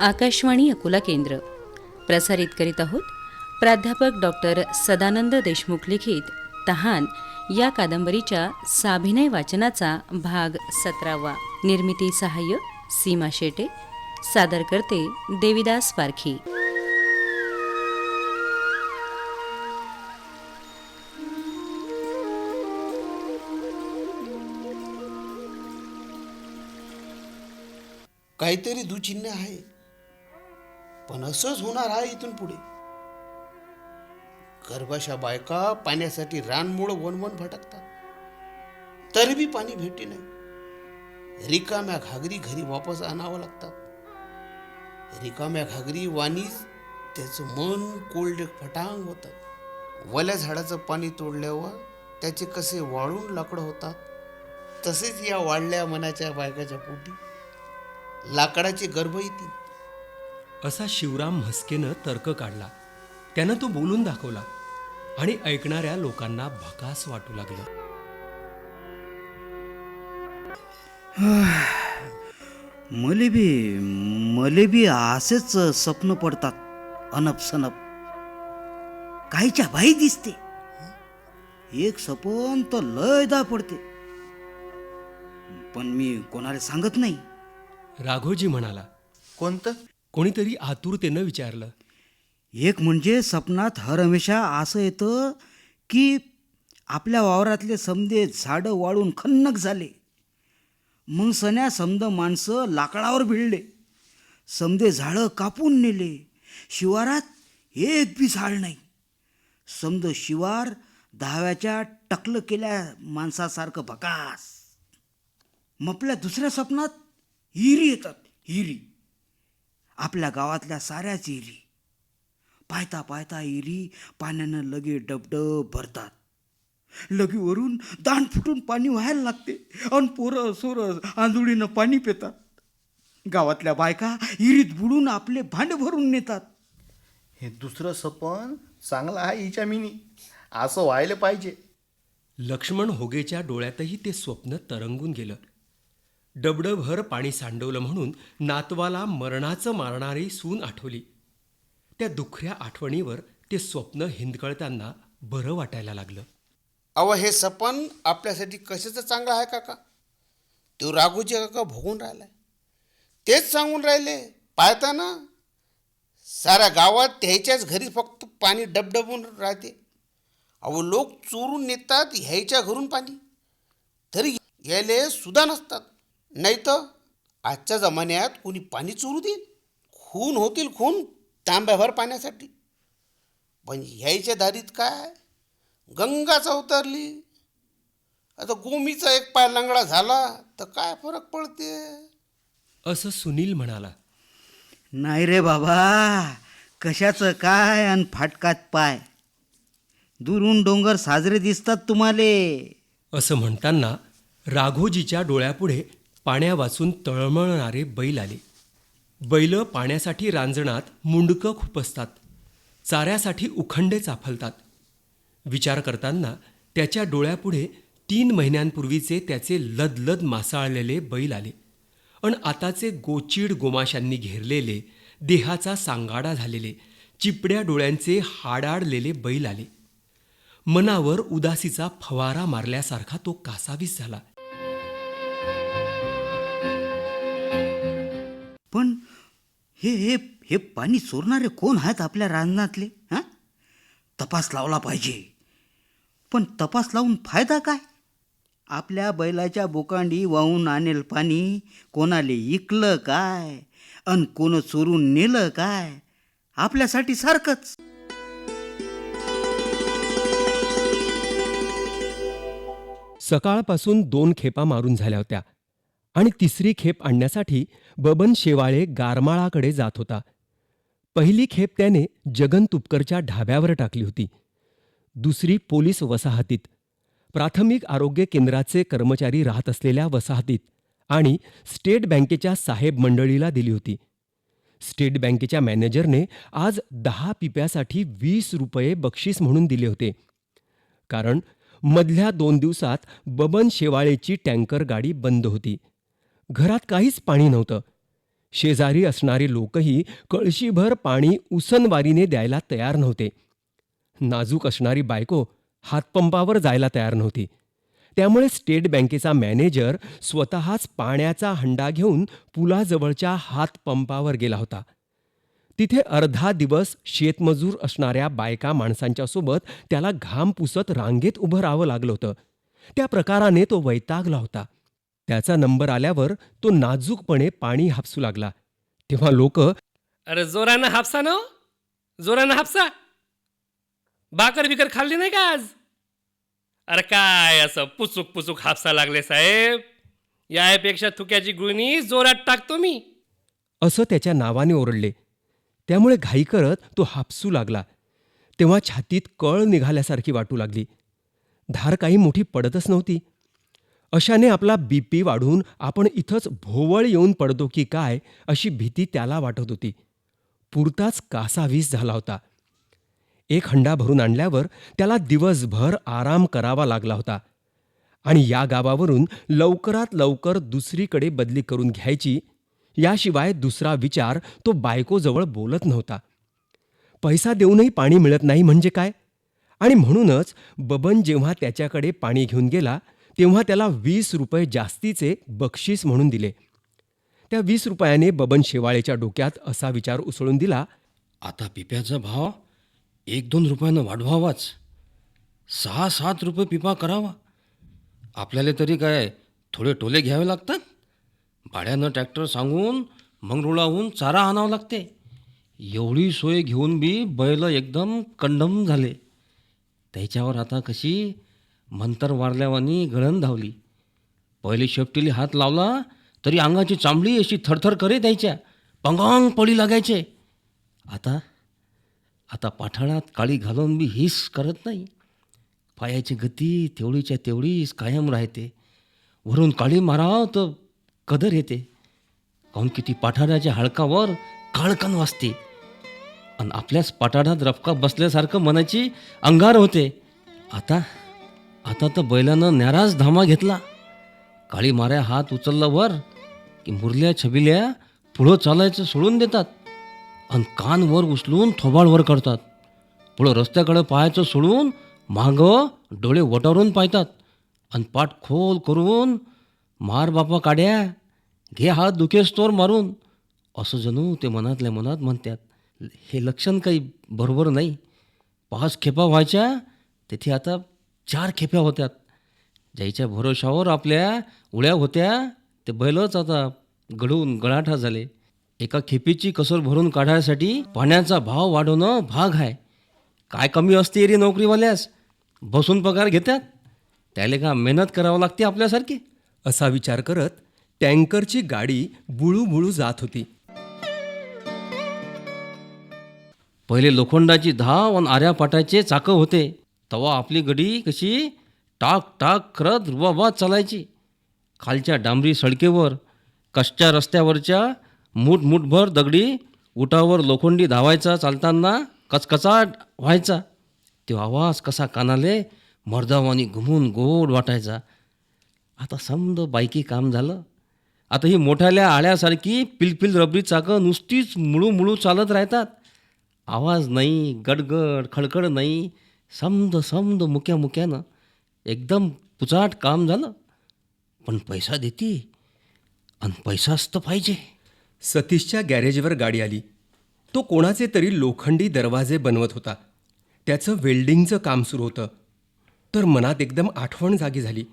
आकाशवाणी अकोला केंद्र. प्रसारित करीत आहोत प्राध्यापक डॉक्टर सदानंद देशमुख लिखित. तहान या कादंबरीच्या साभिनय वाचनाचा भाग सतरावा. निर्मिती सहाय्य सीमा शेटे. सादर करते देविदास पारखी. काहीतरी दुचिन्ह आहे. पण असंच होणार आहे इथून पुढे. गर्भाशा बायका पाण्यासाठी रानमुळ वनवन भटकतात. तरी बी पाणी भेटे नाही. रिकाम्या घागरी घरी वापस आणावं लागतात. रिकाम्या घागरी वाणीच त्याचं मन कोल्ड फटांग होतं. वल्या झाडाचं पाणी तोडल्यावर त्याचे कसे वाळून लाकडं होतात. तसेच या वाढल्या मनाच्या बायकाच्या पोटी. लाकडाचे गर्भ येतील. असा शिवराम म्हस्केनं तर्क काढला. त्यानं तो बोलून दाखवला आणि ऐकणाऱ्या लोकांना भकास वाटू लागलं. मले बी मले बी असेच स्वप्न पडतात अनप सनप. काहीच्या बाई दिसते. एक सपन तर लयदा पडते. पण मी कोणाला सांगत नाही. राघोजी म्हणाला कोणतं? कोणीतरी आतुरतेनं विचारलं. एक म्हणजे सपनात हर हमेशा असं येतं की आपल्या वावरातले समदे झाडं वाळून खन्नक झाले. मग सण्या समद माणसं लाकडावर भिडले. समदे झाडं कापून नेले. शिवारात एक बी झाड नाही. समद शिवार दहाव्याच्या टकलं केल्या माणसासारखं भकास. मग आपल्या दुसऱ्या स्वप्नात हिरी येतात हिरी. आपल्या गावातल्या साऱ्याच हिरी पायता पायता इरी पाण्यानं लगे डबडब भरतात. लगीवरून दाण फुटून पाणी व्हायला लागते अन पोरं सोरं आंधुळीनं पाणी पितात. गावातल्या बायका इरीत बुडून आपले भांडे भरून नेतात. हे दुसरं सपन चांगलं आहे हिच्या मिनी. असं व्हायला पाहिजे. लक्ष्मण होगेच्या डोळ्यातही ते स्वप्न तरंगून गेलं. डबडभर पाणी सांडवलं म्हणून नातवाला मरणाचं मारणारी सून आठवली. त्या दुखऱ्या आठवणीवर ते स्वप्न हिंदकळताना बरं वाटायला लागलं. अव हे सपन आपल्यासाठी कशाचं चांगलं आहे काका? तो राघोजी काका भोगून राहिलाय. तेच सांगून राहिले. पाहता ना साऱ्या गावात त्याच्याच घरी फक्त पाणी डबडबून राहते. अहो लोक चोरून नेतात ह्याच्या घरून पाणी. तरी याले सुद्धा नसतात. नाही तर आजच्या जमान्यात कोणी पाणी चोरू देईल? खून होतील खून तांब्याभर पाण्यासाठी. पण ह्याच्या दारीत काय? गंगाच अवतरली आता गोमीचा एक पाय लंगडा झाला तर काय फरक पडते? असं सुनील म्हणाला. नाही रे बाबा कशाचं काय आणि फाटकात पाय? दुरून डोंगर साजरे दिसतात तुम्हाले. असं म्हणताना राघोजीच्या डोळ्यापुढे पाण्यावाचून तळमळणारे बैल आले. बैल पाण्यासाठी रांजणात मुंडकं खुपसतात. चाऱ्यासाठी उखंडे चाफलतात. विचार करताना त्याच्या डोळ्यापुढे तीन महिन्यांपूर्वीचे त्याचे लदलद मासाळलेले बैल आले. आणि आताचे गोचीड गोमाशांनी घेरलेले देहाचा सांगाडा झालेले चिपड्या डोळ्यांचे हाडाडलेले बैल आले. मनावर उदासीचा फवारा मारल्यासारखा तो कासावीस झाला. पण हे हे हे पाणी चोरणारे कोण आहेत आपल्या रांजणातले हां? तपास लावला पाहिजे. पण तपास लावून फायदा काय? आपल्या बैलाच्या बोकांडी वाहून आणेल पाणी कोणाले इकलं काय? अन कोण चोरून नेलं काय? आपल्यासाठी सारखंच. सकाळपासून दोन खेपा मारून झाल्या होत्या. आणि तिसरी खेप आणण्यासाठी बबन शेवाळे गारमाळाकडे जात होता. पहिली खेप त्याने जगन तुपकरच्या ढाब्यावर टाकली होती. दुसरी पोलीस वसाहतीत. प्राथमिक आरोग्य केंद्राचे कर्मचारी राहत असलेल्या वसाहतीत आणि स्टेट बँकेच्या साहेब मंडळीला दिली होती. स्टेट बँकेच्या मॅनेजरने आज दहा पिप्यासाठी वीस रुपये बक्षीस म्हणून दिले होते. कारण मधल्या दोन दिवसात बबन शेवाळेची टँकर गाडी बंद होती. घरात काहीच पाणी नव्हतं. शेजारी असणारे लोकही कळशीभर पाणी उसनवारीने द्यायला तयार नव्हते. नाजूक असणारी बायको हातपंपावर जायला तयार नव्हती. त्यामुळे स्टेट बँकेचा मॅनेजर स्वतःच पाण्याचा हंडा घेऊन पुलाजवळच्या हातपंपावर गेला होता. तिथे अर्धा दिवस शेतमजूर असणाऱ्या बायका माणसांच्या सोबत त्याला घाम पुसत रांगेत उभं राहावं लागलं होतं. त्या प्रकाराने तो वैतागला होता. त्याचा नंबर आल्यावर तो नाजूकपणे पाणी हापसू लागला. तेव्हा लोक अरे जोरानं हापसा ना हो? जोरानं हापसा. भाकर बिकर खाल्ली नाही का आज? अरे काय असं पुचूक पुचूक हापसा लागले साहेब? यापेक्षा थुक्याची गुळणी जोरात टाकतो मी. असं त्याच्या नावाने ओरडले. त्यामुळे घाई करत तो हापसू लागला. तेव्हा छातीत कळ निघाल्यासारखी वाटू लागली. धार काही मोठी पडतच नव्हती. अशाने आपला बीपी वाढून आपण इथंच भोवळ येऊन पडतो की काय अशी भीती त्याला वाटत होती. पुरताच कासावीस झाला होता. एक हंडा भरून आणल्यावर त्याला दिवसभर आराम करावा लागला होता. आणि या गावावरून लवकरात लवकर दुसरीकडे बदली करून घ्यायची याशिवाय दुसरा विचार तो बायकोजवळ बोलत नव्हता. पैसा देऊनही पाणी मिळत नाही म्हणजे काय? आणि म्हणूनच बबन जेव्हा त्याच्याकडे पाणी घेऊन गेला तेव्हा त्याला वीस रुपये जास्तीचे बक्षीस म्हणून दिले. त्या वीस रुपयाने बबन शेवाळेच्या डोक्यात असा विचार उसळून दिला आता पिप्याचा भाव एक दोन रुपयानं वाढवावाच. सहा सात रुपये पिपा करावा. आपल्याला तरी काय थोडे टोले घ्यावे लागतात? भाड्यानं ट्रॅक्टर सांगून मंगरुळाहून चारा आणावं लागते. एवढी सोय घेऊन बी बैल एकदम कंडम झाले. त्याच्यावर आता कशी मंतर वारल्यावानी गळण धावली. पहिले शेपटीली हात लावला तरी अंगाची चांबडी अशी थरथर करे द्यायच्या. पंगांग पडी लागायचे. आता आता पाठाळात काळी घालून बी हिस करत नाही. पायाची गती तेवढीच्या तेवढीच कायम राहते. वरून काळी माराव तर कदर येते. काहून की ती पाठाड्याच्या हाडकावर काळकण वाजते. आणि आपल्याच पाठाडात रफका बसल्यासारखं मनाची अंगार होते. आता आता तर बैलानं न्याराच धामा घेतला. काळी माऱ्या हात उचलला वर की मुरल्या छबिल्या पुढं चालायचं सोडून देतात. आणि कान वर उचलून थोबाड वर करतात. पुढं रस्त्याकडं पाहायचं सोडून मागं डोळे वटारून पाहतात. आणि पाठ खोल करून मार बापा काड्या घे हात दुखेस तोर मारून. असं जणू ते मनातल्या मनात म्हणतात. हे लक्षण काही बरोबर नाही. पाच खेपा व्हायच्या तेथे आता चार खेप्या होत्यात ज्याच्या भरोशावर आपल्या उड्या होत्या ते बैलच आता गळून गळाठा झाले. एका खेपीची कसर भरून काढायसाठी पाण्याचा भाव वाढवणं भाग आहे. काय कमी असते रे नोकरीवाल्यास? बसून पगार घेतात त्याला का मेहनत करावं लागते आपल्यासारखी? असा विचार करत टँकरची गाडी बुळू बुळू जात होती. पहिले लोखंडाची धाव आणि आऱ्या पाटाचे चाकं होते. तवा आपली गडी कशी टाक टाक करत रुबाबात चालायची. खालच्या डांबरी सडकेवर कच्च्या रस्त्यावरच्या मुठमुठभर दगडी उटावर लोखंडी धावायचा चालताना कचकचाट व्हायचा. तो आवाज कसा कानाले मर्दावानी घुमून गोड वाटायचा. आता समद बायकी काम झालं. आता ही मोठ्याल्या आळ्यासारखी पिलपिल रबरी चाकं नुसतीच मुळू मुळू चालत राहतात. आवाज नाही गडगड खडखड नाही समद समद मुक्या मुक्यानं एकदम पुचाट काम झालं. पण पैसा देते आणि पैसाच तर पाहिजे. सतीशच्या गॅरेजवर गाडी आली. तो कोणाचे तरी लोखंडी दरवाजे बनवत होता. त्याचं वेल्डिंगचं काम सुरू होतं. तर मनात एकदम आठवण जागी झाली.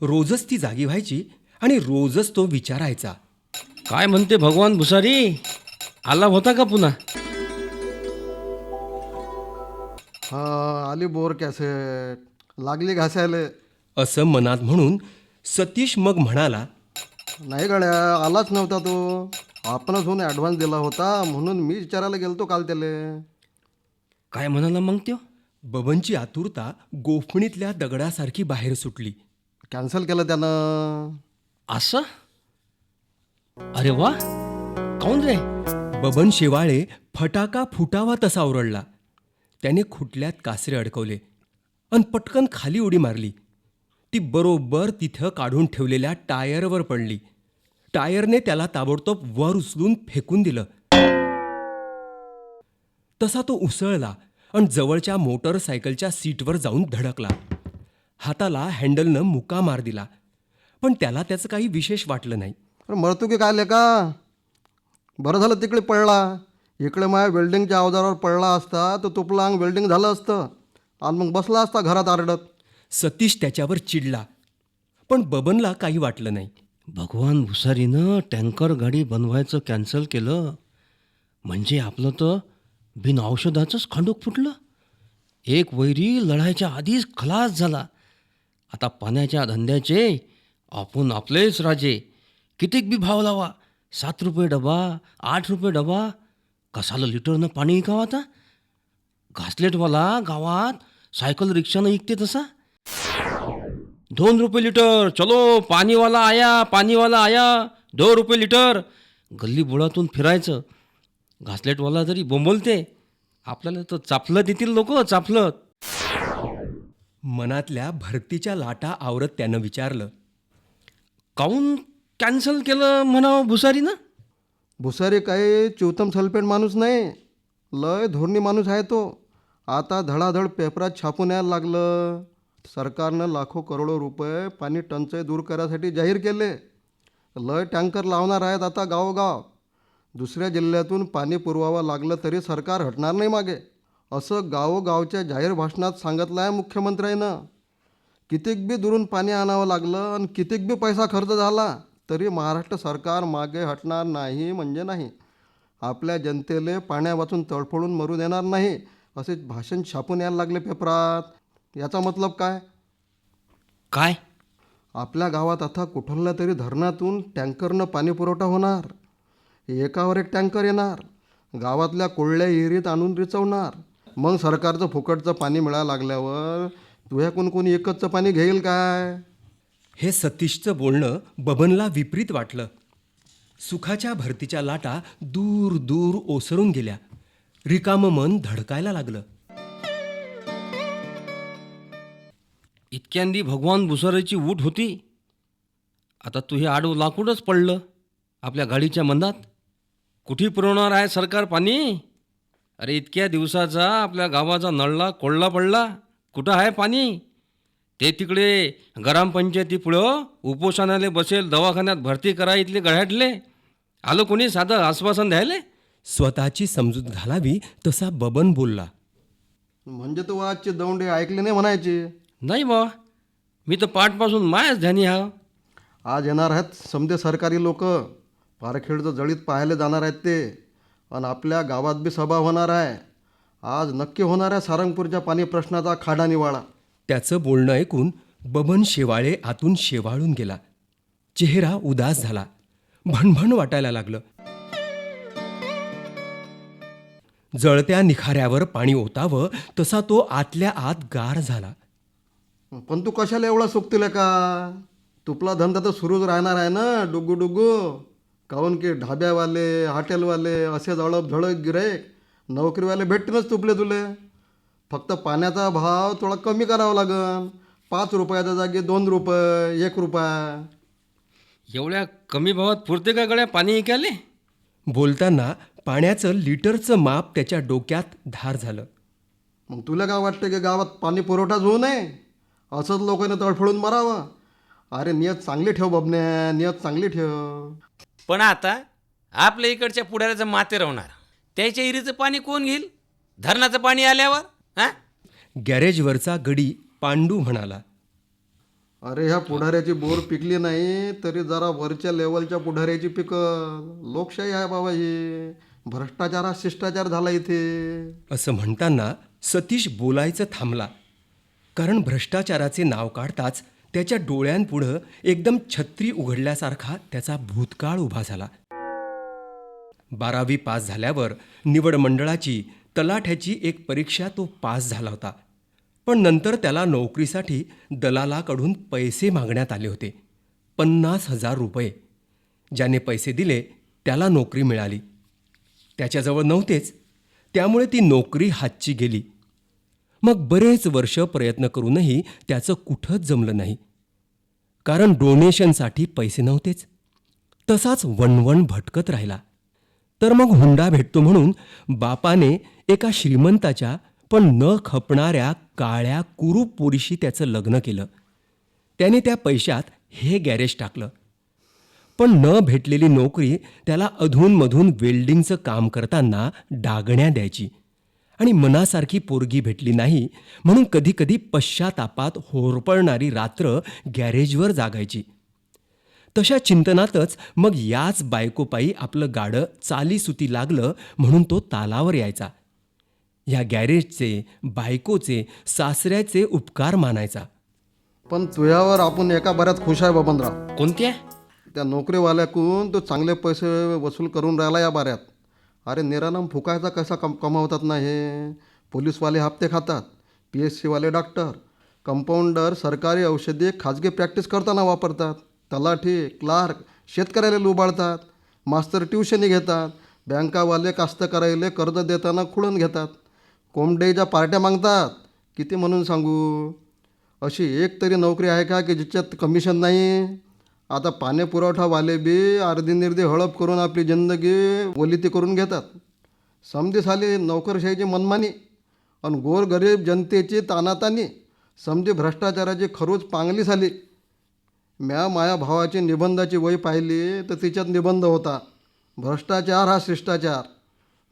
रोजच ती जागी व्हायची आणि रोजच तो विचारायचा. काय म्हणते भगवान भुसारी? आला होता का पुन्हा? हा आली बोर कॅसेट लागली घासायला. असं मनात म्हणून सतीश मग म्हणाला नाही गड्या आलाच नव्हता तो. आपणच होऊन ॲडव्हान्स दिला होता म्हणून मी विचारायला गेलतो काल त्याले. काय म्हणाला मग त्यो? बबनची आतुरता गोफणीतल्या दगडासारखी बाहेर सुटली. कॅन्सल केलं त्यानं. असं? अरे वा काऊन रे? बबन शेवाळे फटाका फुटावा तसा ओरडला. त्याने खुटल्यात कासरे अडकवले अन पटकन खाली उडी मारली. ती बरोबर तिथं काढून ठेवलेल्या टायरवर पडली. टायरने त्याला ताबडतोब वर उचलून फेकून दिलं. तसा तो उसळला आणि जवळच्या मोटरसायकलच्या सीटवर जाऊन धडकला. हाताला हँडलनं मुका मार दिला. पण त्याला त्याचं काही विशेष वाटलं नाही. मरतो की काय लेका? बरं झालं तिकडे पडला इकडे माझ्या वेल्डिंगच्या अवजारावर पडला असता तर तुपला अंग वेल्डिंग झालं असतं. आणि मग बसला असता घरात आरडत. सतीश त्याच्यावर चिडला. पण बबनला काही वाटलं नाही. भगवान भुसारीनं टँकर गाडी बनवायचं कॅन्सल केलं. म्हणजे आपलं तर बिन औषधाचंच खांडूक फुटलं. एक वैरी लढायच्या आधीच खलास झाला. आता पाण्याच्या धंद्याचे आपण आपलेच राजे. कितीक बी भाव लावा सात रुपये डबा आठ रुपये डबा कसाला लिटरनं पाणी विकावं आता घासलेटवाला गावात सायकल रिक्षानं इकते तसा? दोन रुपये लिटर चलो पाणीवाला आया पाणीवाला आया दो रुपये लिटर. गल्ली बोळातून फिरायचं. घासलेटवाला जरी बोंबलते आपल्याला तर चापलं देतील लोक चापलं मनातल्या भरतीच्या लाटा आवरत त्यानं विचारलं. काऊन कॅन्सल केलं म्हणावं भुसारीनं? भुसारी काही चिवतम सल्पेट माणूस नाही. लय धोरणी माणूस आहे तो. आता धडाधड पेपरात छापून यायला लागलं. सरकारनं लाखो करोडो रुपये पाणी टंचाई दूर करायसाठी जाहीर केले. लय टँकर लावणार आहेत आता गावोगाव. दुसऱ्या जिल्ह्यातून पाणी पुरवावं लागलं तरी सरकार हटणार नाही मागे. असं गावोगावच्या जाहीर भाषणात सांगितलं आहे मुख्यमंत्र्यांनं. कितीक बी दुरून पाणी आणावं लागलं आणि कितीक बी पैसा खर्च झाला. तरी महाराष्ट्र सरकार मागे हटणार नाही म्हणजे नाही. आपल्या जनतेले पाण्या वाचून तडफडून मरू देणार नाही असे भाषण छापून यायला लागले पेपरात. याचा मतलब काय? काय? आपल्या गावात आता कुठल्या तरी धरणातून टँकरनं पाणी पुरवठा होणार. एकावर एक टँकर येणार. गावातल्या कोळल्या विहिरीत आणून रिचवणार. मग सरकारचं फुकटचं पाणी मिळायला लागल्यावर तुझ्याकडून कोणी एकचचं पाणी घेईल काय? हे सतीशचं बोलणं बबनला विपरीत वाटलं. सुखाच्या भरतीच्या लाटा दूर दूर ओसरून गेल्या. रिकामं मन धडकायला लागलं. इतक्यांदी भगवान भुसाराची ऊट होती. आता तू हे आडवं लाकूडच पडलं आपल्या गाडीच्या मंदात. कुठे पुरवणार आहे सरकार पाणी? अरे इतक्या दिवसाचा आपल्या गावाचा नळला कोळला पडला. कुठं आहे पाणी? ते तिकडे ग्रामपंचायती पुढं उपोषणाले बसेल दवाखान्यात भरती करा इथले गळ्याटले आलं कोणी? साधं आश्वासन द्यायले? स्वतःची समजूत घालावी तसा बबन बोलला. म्हणजे तू आजचे दौंडे ऐकले नाही म्हणायचे? नाही बा. मी तर पाठपासून मायच ध्यानी हा आज येणार आहेत समजे सरकारी लोक. पारखेडचं जळीत पाहायला जाणार आहेत ते. आणि आपल्या गावात बी सभा होणार आहे. आज नक्की होणार आहे सारंगपूरच्या पाणी प्रश्नाचा खाडा निवाळा त्याचं बोलणं ऐकून बबन शेवाळे आतून शेवाळून गेला. चेहरा उदास झाला. भणभण वाटायला लागलं. जळत्या निखाऱ्यावर पाणी ओतावं तसा तो आतल्या आत गार झाला. पण तू कशाला एवढा सोपतील का? तुपला धंदा तर सुरूच राहणार आहे ना डुगू डुगू काहून की ढाब्यावाले हॉटेलवाले असे झळप झळक गिरेक नोकरीवाले भेटतीलच तुपले तुले. फक्त पाण्याचा भाव थोडा कमी करावा लागन. पाच रुपयाच्या जागी दोन रुपये एक रुपया. एवढ्या कमी भावात पुरते का गड्या पाणी ऐकायले बोलताना पाण्याचं लिटरचं माप त्याच्या डोक्यात धार झालं. मग तुला काय वाटतं की गावात पाणी पुरवठाच होऊ नये? असंच लोकांनी तडफडून मारावं. अरे नियत चांगली ठेव बबन्या नियत चांगली ठेव. पण आता आपल्या इकडच्या पुढाऱ्याचं माते राहणार त्याच्या इरीचं पाणी कोण घेईल? धरणाचं पाणी आल्यावर? हा? गॅरेजवरचा गडी पांडू म्हणाला. अरे ह्या पुढाऱ्याची बोर पिकली नाही तरी जरा वरच्या लेवलच्या पुढाऱ्याची पिक. लोकशाही आहे बाबा ही. भ्रष्टाचारात शिष्टाचार झाला इथे. असं म्हणताना सतीश बोलायचं थांबला. कारण भ्रष्टाचाराचे नाव काढताच त्याच्या डोळ्यांपुढं एकदम छत्री उघडल्यासारखा त्याचा भूतकाळ उभा झाला. बारावी पास झाल्यावर निवड मंडळाची तलाठ्याची एक परीक्षा तो पास झाला होता. पण नंतर त्याला नोकरीसाठी दलालाकडून पैसे मागण्यात आले होते. पन्नास हजार रुपये. ज्याने पैसे दिले त्याला नोकरी मिळाली. त्याच्याजवळ नव्हतेच. त्यामुळे ती नोकरी हातची गेली. मग बरेच वर्ष प्रयत्न करूनही त्याचं कुठंच जमलं नाही. कारण डोनेशनसाठी पैसे नव्हतेच. तसाच वणवण भटकत राहिला. तर मग हुंडा भेटतो म्हणून बापाने एका श्रीमंताच्या पण न खपणाऱ्या काळ्या कुरूप पोरीशी त्याचं लग्न केलं. त्याने त्या पैशात हे गॅरेज टाकलं. पण न भेटलेली नोकरी त्याला अधूनमधून वेल्डिंगचं काम करताना डागण्या द्यायची. आणि मनासारखी पोरगी भेटली नाही म्हणून कधीकधी पश्चातापात होरपळणारी रात्र गॅरेजवर जागायची. तशा चिंतनातच मग याच बायकोपायी आपलं गाडं चालीसुती लागलं म्हणून तो तालावर यायचा. या गॅरेजचे बायकोचे सासऱ्याचे उपकार मानायचा. पण तुझ्यावर आपण एका बऱ्यात खुश आहे बबनराव. कोणत्या? त्या नोकरीवाल्याकून तो चांगले पैसे वसूल करून राहिला या बाऱ्यात. अरे निरानम फुकायचा कसा कम कमावतात ना हे? पोलीसवाले हप्ते खातात पी एस सीवाले डॉक्टर कंपाऊंडर सरकारी औषधी खाजगी प्रॅक्टिस करताना वापरतात. तलाठी क्लार्क शेतकऱ्याला लुबाळतात मास्तर ट्युशनी घेतात बँकावाले कास्तकारायले कर्ज देताना खुळून घेतात. कोंबडेच्या पार्ट्या मागतात किती म्हणून सांगू? अशी एक तरी नोकरी आहे का की जिच्यात कमिशन नाही? आता पाणी पुरवठावाले बी अर्धी निर्धी हळप करून आपली जिंदगी वलिती करून घेतात. समधी झाली नोकरशाहीची मनमानी आणि गोरगरीब जनतेची तानातानी. समधी भ्रष्टाचाराची खरूच पांगली झाली म्या माया भावाची निबंधाची वय पाहिली तर तिच्यात निबंध होता. भ्रष्टाचार हा शिष्टाचार.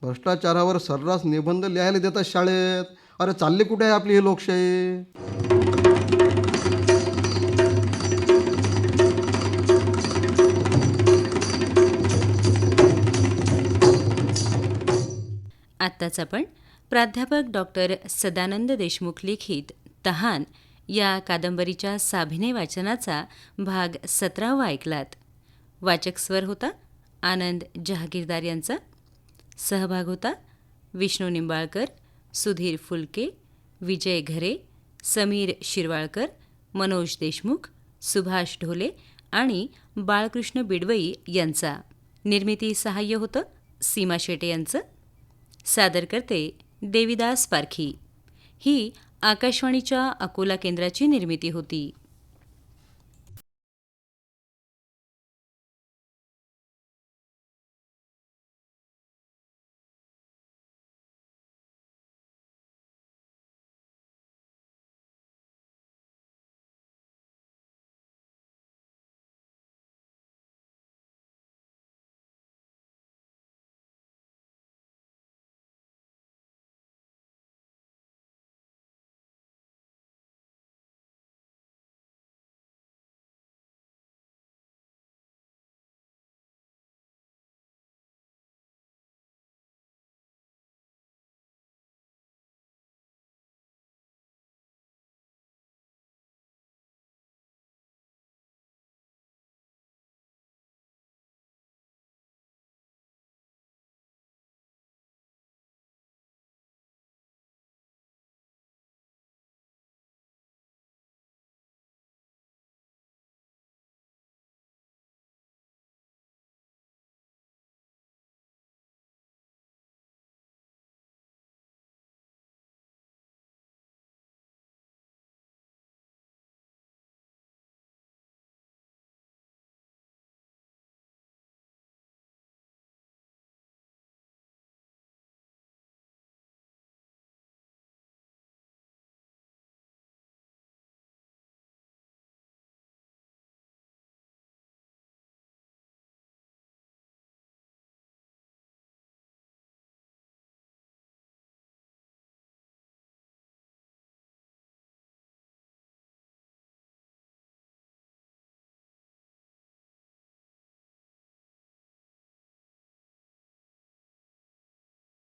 भ्रष्टाचारावर सर्रास निबंध लिहायला देतात शाळेत. अरे चालली कुठे आहे आपली ही लोकशाही? आत्ताच आपण प्राध्यापक डॉक्टर सदानंद देशमुख लिखित तहान या कादंबरीच्या साभिनय वाचनाचा भाग सतरावा ऐकलात. वाचक स्वर होता आनंद जहागीरदार यांचा. सहभाग होता विष्णू निंबाळकर सुधीर फुलके विजय घरे समीर शिरवाळकर मनोज देशमुख सुभाष ढोले आणि बाळकृष्ण बिडवई यांचा. निर्मिती सहाय्य होतं सीमा शेटे यांचं. सादर करते देविदास पारखी. ही आकाशवाणीच्या अकोला केंद्राची निर्मिती होती.